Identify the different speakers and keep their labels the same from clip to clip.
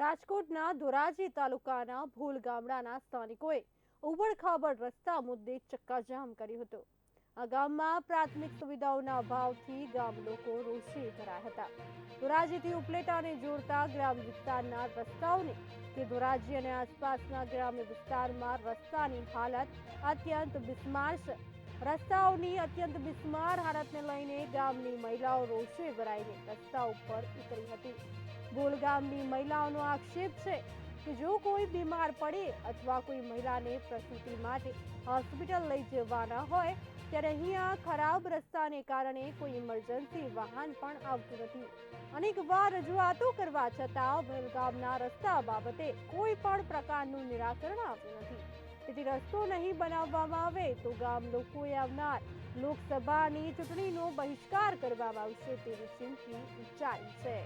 Speaker 1: રાજકોટના ધોરાજી તાલુકાના ભૂલ ગામડાના સ્થાનિકોએ ઉબડખાબડ રસ્તા મુદ્દે ચક્કાજામ કર્યું હતું. આ ગામમાં પ્રાથમિક સુવિધાઓના અભાવથી ગામ લોકો રોષે ભરાયા હતા. ધોરાજીથી ઉપલેટાને જોડતા ગ્રામ વિસ્તારના રસ્તાઓને કે ધોરાજી અને આસપાસના ગ્રામ્ય વિસ્તારમાં રસ્તાની હાલત અત્યંત બિસ્માર છે. રસ્તાઓની અત્યંત બિસ્માર હાલતને લઈને ગામની મહિલાઓ રોષે ભરાઈને રસ્તા ઉપર ઉતરી હતી. ભૂલ ગામની મહિલાઓનો આક્ષેપ છે કે જો કોઈ બીમાર પડે અથવા કોઈ મહિલાને પ્રસૂતિ માટે હોસ્પિટલ લઈ જવાના હોય, ત્યારે અહીંયા ખરાબ રસ્તાને કારણે કોઈ ઇમરજન્સી વાહન પણ આવતું નથી. અનેક વાર રજૂઆતો કરવા છતાં ભૂલ રસ્તા બાબતે કોઈ પણ પ્રકારનું નિરાકરણ આવ્યું નથી. તેથી રસ્તો નહીં બનાવવામાં આવે તો ગામ લોકોએ આવનાર લોકસભાની ચૂંટણીનો બહિષ્કાર કરવામાં આવશે તેવી ચીમકી ઉચ્ચારી છે.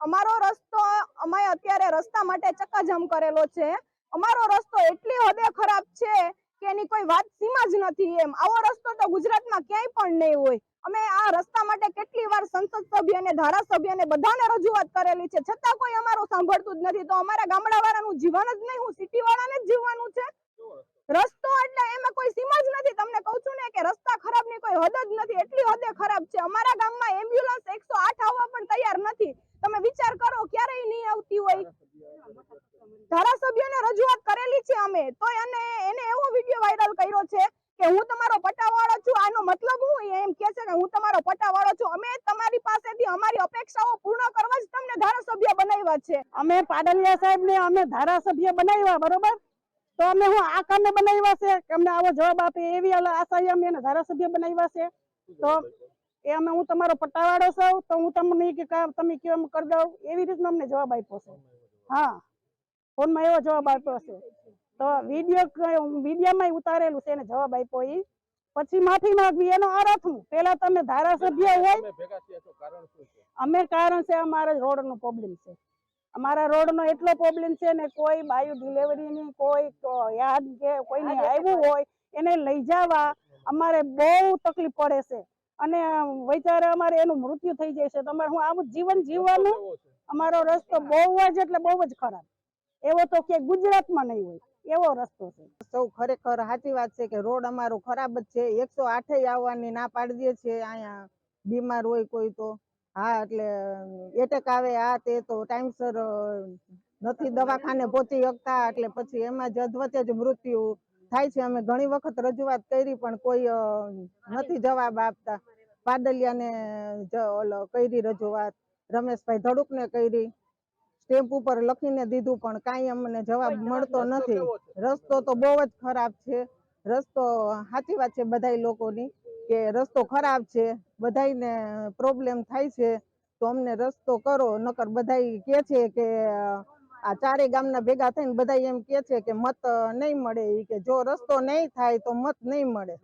Speaker 2: અમારો રસ્તો, અમે અત્યારે રસ્તા માટે ચક્કાજામ કરેલો છે. અમારો રસ્તો એટલી હદે ખરાબ છે કે એની કોઈ વાત સીમા જ નથી એમ. આવો રસ્તો તો ગુજરાતમાં ક્યાંય પણ નહીં હોય. અમે આ રસ્તા માટે કેટલી વાર સંસદ સભ્ય અને ધારાસભ્યને બધાને રજૂઆત કરેલી છે. છતાં કોઈ અમારું સાંભળતું જ નથી. તો અમારા ગામડા વાળાનું જીવન જ નહીં, હું સિટી વાળાને જ જીવવાનું છે. રસ્તો એટલે એમાં કોઈ સીમા જ નથી. તમને કહું છું ને કે રસ્તા ખરાબની કોઈ હદ જ નથી. એટલી હદે ખરાબ છે. અમારા ગામમાં એમ્બ્યુલન્સ એકસો આઠ આવવા પણ તૈયાર નથી. તમે વિચાર કરો, ક્યારેય નહીં આવતી હોય. ધારાસભ્યને રજૂઆત કરેલી છે અમે. તો એને એને એવો વીડિયો વાયરલ કર્યો છે કે હું તમારો પટાવાળો છું, આનો મતલબ હું એમ કે છે કે હું તમારો પટ્ટાવાળો છું. અમે તમારી પાસેથી અમારી અપેક્ષાઓ પૂર્ણ કરવા જ તમને ધારાસભ્ય બનાવ્યા છે.
Speaker 3: અમે પાડલિયા સાહેબ ને અમે ધારાસભ્ય બનાવ્યા, બરોબર? તો અમે હું આ કામે બનાવ્યા છે કે અમને આવો જવાબ આપે એવી આશા અમે ધારાસભ્ય બનાવ્યા છે. તો એ અમે હું તમારો પટ્ટાવાળો છું તો હું તમને કે તમે કેમ કરી દઉં. એવી રીતનો અમને જવાબ આપ્યો છે. હા. ફોનમાં એવો જવાબ આપ્યો છે. તો વીડિયો વિડીયોમાં ઉતારેલું છે એને જવાબ આપ્યો એ પછી માફી માંગવી એનો અર્થ હું? પેલા તમે ધારાસભ્ય હોય.
Speaker 4: તમે ભેગા થયા છો કારણ છે?
Speaker 3: અમે કારણ છે અમારા રોડ નો પ્રોબ્લેમ છે. અમારા રોડ નો એટલો પ્રોબ્લેમ છે ને કોઈ બાયુ ડિલિવરી ની કોઈ યાદ કે કોઈને આવ્યું હોય એને લઈ જવા અમારે બહુ તકલીફ પડે છે. અને વૈચારે અમારે એનું મૃત્યુ થઈ જાય છે. તમારે હું આવું જીવન જીવવાનું? અમારો રસ્તો બહુ જ એટલે બહુ જ ખરાબ. એવો તો કે ગુજરાતમાં નહીં હોય. એવો રસ્તો છે.
Speaker 2: સૌ ખરેખર સાચી વાત છે કે રોડ અમારો ખરાબ જ છે. એકસો આઠે આવવાની ના પાડી દે છે અહીંયા બીમાર હોય કોઈ તો. હા એટલે એટેક આવે આ તે તો ટાઈમસર નથી દવાખાને પહોંચી શકતા. એટલે પછી એમાં જ અધવચ્ચે જ મૃત્યુ થાય છે અમે ઘણી વખત રજૂઆત કરી પણ કોઈ નથી જવાબ આપતા. પાડલિયાને જ ઓલો કરી રજૂઆત રમેશભાઈ ધડુકને કરી. સ્ટેમ્પ ઉપર લખીને દીધું પણ કાંઈ અમને જવાબ મળતો નથી. રસ્તો તો બહુ જ ખરાબ છે. રસ્તો સાચી વાત છે બધાય લોકોની કે રસ્તો ખરાબ છે બધાને પ્રોબ્લેમ થાય છે. તો અમને રસ્તો કરો નકર બધાય કે છે કે આ ચારે ગામના ભેગા થઈને બધા એમ કે છે કે મત નહીં મળે કે જો રસ્તો નહીં થાય તો મત નહીં મળે.